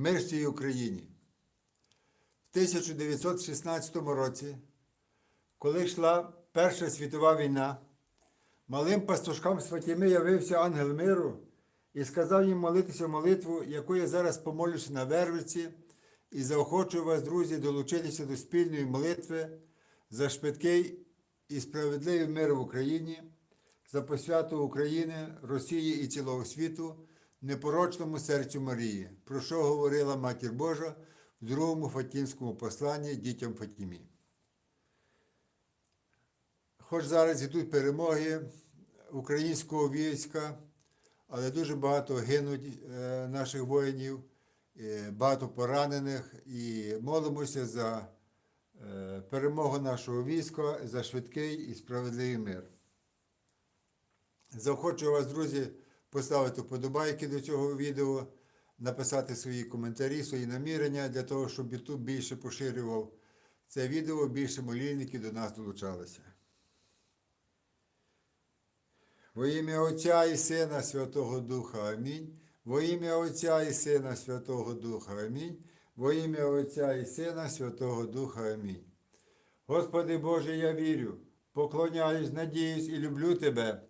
Мир всій Україні. В 1916 році, коли йшла Перша світова війна, малим пастушкам з Фатіми явився ангел миру і сказав їм молитися молитву, яку я зараз помолюся на Вервиці, і заохочую вас, друзі, долучитися до спільної молитви за швидкий і справедливий мир в Україні, за посвяту України, Росії і цілого світу, непорочному серцю Марії, про що говорила Матір Божа в другому Фатімському посланні дітям Фатімі. Хоч зараз йдуть перемоги українського війська, але дуже багато гинуть е, наших воїнів, е, багато поранених і молимося за е, перемогу нашого війська, за швидкий і справедливий мир. Заохочую вас, друзі, поставити вподобайки до цього відео, написати свої коментарі, свої намірення для того, щоб YouTube більше поширював це відео, більше молільників до нас долучалося. Во ім'я Отця і Сина Святого Духа Амінь. Во ім'я Отця і Сина Святого Духа Амінь. Во ім'я Отця і Сина Святого Духа Амінь. Господи Боже, я вірю, поклоняюсь, надіюсь і люблю Тебе.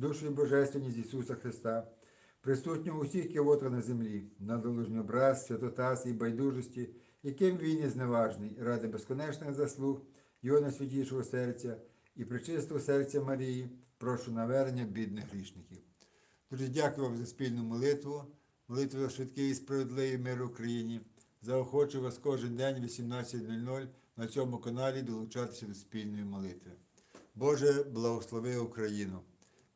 душу і божественність Ісуса Христа, присутнього усіх кивота на землі, на долужній образ, святотас і байдужості, яким він є зневажний, ради безконечних заслуг Його найсвятішого серця і причистого серця Марії, прошу навернення бідних грішників. Дуже дякую вам за спільну молитву, молитву швидкий і справедливий мир Україні. Заохочу вас кожен день в 18.00 на цьому каналі долучатися до спільної молитви. Боже, благослови Україну!